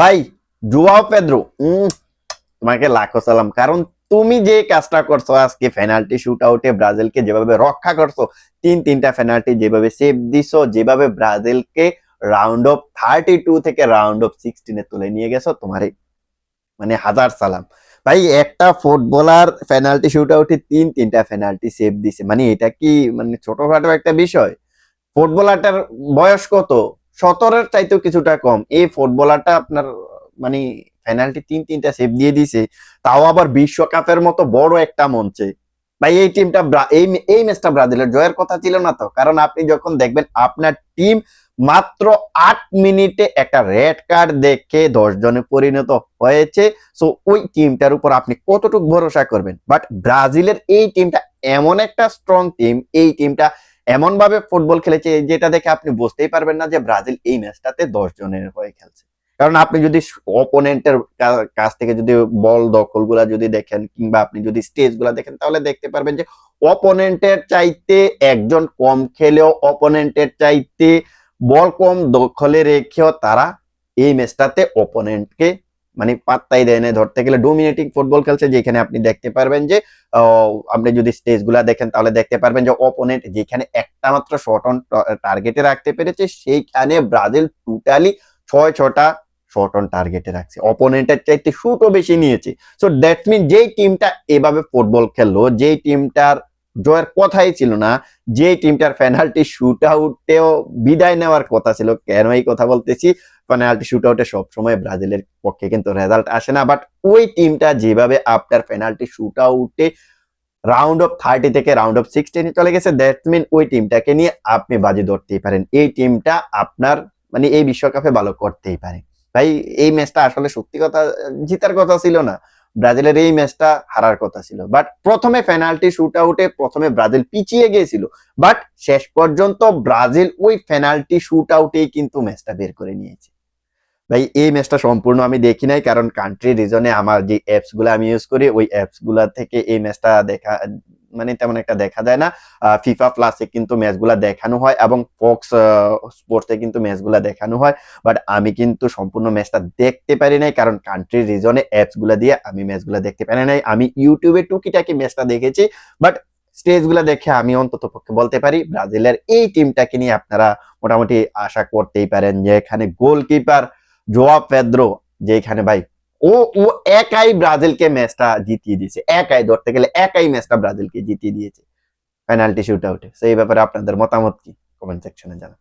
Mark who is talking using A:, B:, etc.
A: ভাই, João Pedro. তোমাকে লাখো সালাম। কারণ তুমি যে কাজটা করছ, আজকে পেনাল্টি শুট আউটে ব্রাজিলকে যেভাবে রক্ষা করছ, তিন তিনটা পেনাল্টি যেভাবে সেভ দিছো, যেভাবে ব্রাজিলকে রাউন্ড অফ থার্টি টু থেকে রাউন্ড অফ সিক্সটিনে তুলে নিয়ে গেছো তোমারই মানে হাজার সালাম। ভাই, একটা ফুটবলার পেনাল্টি শুট আউটে তিন তিনটা পেনাল্টি সেভ দিছে। মানে এটা কি মানে ছোটখাটো একটা বিষয়? ফুটবলারটার বয়স কত? সতেরোর চাইতেও কিছুটা কম। এই ফুটবলারটা আপনার মানে পেনাল্টি তিন, তিনটা সেভ দিয়ে দিছে তাও আবার বিশ্বকাপের মতো বড় একটা মঞ্চে। ভাই, এই টিমটা এই এই ম্যাচটা ব্রাজিলের জয়ের কথা ছিল না তো? কারণ আপনি যখন দেখবেন, আপনার টিম মাত্র আট মিনিটে একটা রেড কার্ড দেখে দশ জনে পরিণত হয়েছে। সো ওই টিমটার উপর আপনি কতটুকু ভরসা করবেন? বাট ব্রাজিলের এই টিমটা এমন একটা স্ট্রং টিম এই টিমটা এমন ভাবে ফুটবল খেলেছে যেটা দেখে আপনি বুঝতেই পারবেন না যে ব্রাজিল এই ম্যাচটাতে দশ জনের হয়ে খেলছে। কারণ আপনি যদি অপোনেন্টের কাছ থেকে যদি বল দখলগুলা যদি দেখেন কিংবা আপনি যদি স্টেজগুলা দেখেন, তাহলে দেখতে পারবেন যে অপোনেন্টের চাইতে একজন কম খেলেও অপোনেন্টের চাইতে বল কম দখলে রেখেও তারা এই ম্যাচটাতে অপোনেন্টকে মানে পাত্তাই দেয় না। ধরতে গেলে ডোমিনেটিং ফুটবল খেলছে যেখানে আপনি দেখতে পারবেন যে আপনি যদি স্টেজগুলা দেখেন তাহলে দেখতে পারবেন যে অপোনেন্ট যেখানে একটা মাত্র শট অন টার্গেটে রাখতে পেরেছে, সেইখানে ব্রাজিল টোটালি ছয় ছটা শট অন টার্গেটে রাখছে। অপোনেন্টের চাইতে শুটও বেশি নিয়েছে। সো দ্যাট মিন যেই টিমটা এভাবে ফুটবল খেললো, যেই টিমটার জয়ের কথাই ছিল না যে টিমটার পেনাল্টি শুট আউটেও বিদায় নেওয়ার কথা ছিল, কেন এই কথা বলতেছি? পেনাল্টি শুট আউটে সবসময় ব্রাজিলের পক্ষে কিন্তু রেজাল্ট আসে না। বাট ওই টিমটা যেভাবে আপনার পেনাল্টি শুট আউটে রাউন্ড অফ থার্টি থেকে রাউন্ড অফ সিক্সটিনে চলে গেছে দ্যাট মিন ওই টিমটাকে নিয়ে আপনি বাজি ধরতেই পারেন। এই টিমটা আপনার মানে এই বিশ্বকাপে ভালো করতেই পারে। ভাই, এই ম্যাচটা আসলে সত্যি কথা, জিতার কথা ছিল না। ব্রাজিলের এই ম্যাচটা হারার কথা ছিল। বাট প্রথমে পেনাল্টি শুট আউটে প্রথমে ব্রাজিল পিছিয়ে গিয়েছিল। বাট শেষ পর্যন্ত ব্রাজিল ওই পেনাল্টি শুট আউটেই কিন্তু ম্যাচটা বের করে নিয়েছে। ভাই, এই ম্যাচটা সম্পূর্ণ আমি দেখি নাই, কারণ কান্ট্রি রিজনে আমার যে অ্যাপসগুলো আমি ইউজ করি, ওই অ্যাপসগুলা থেকে এই ম্যাচটা দেখা মানে তেমন একটা দেখা যায় না। ফিফা প্লাসে কিন্তু ম্যাচগুলা দেখানো হয় এবং ফক্স স্পোর্টসে কিন্তু ম্যাচগুলা দেখানো হয়। বাট আমি কিন্তু সম্পূর্ণ ম্যাচটা দেখতে পারি নাই, কারণ কান্ট্রি রিজনে অ্যাপসগুলা দিয়ে আমি ম্যাচগুলা দেখতে পারি নাই। আমি ইউটিউবে টুকিটাকি ম্যাচটা দেখেছি বাট স্টেজগুলা দেখে আমি অন্তত পক্ষে বলতে পারি, ব্রাজিলের এই টিমটাকে নিয়ে আপনারা মোটামুটি আশা করতেই পারেন যে এখানে গোলকিপার জোয়া পেদ্রো যে এখানে ভাই, ও ও একাই ব্রাজিলকে ম্যাচটা জিতিয়ে দিয়েছে। একাই ধরতে গেলে একাই ম্যাচটা ব্রাজিলকে জিতিয়ে দিয়েছে। পেনাল্টি শুট আউটে। সেই ব্যাপারে আপনাদের মতামত কি? কমেন্ট সেকশনে জানান।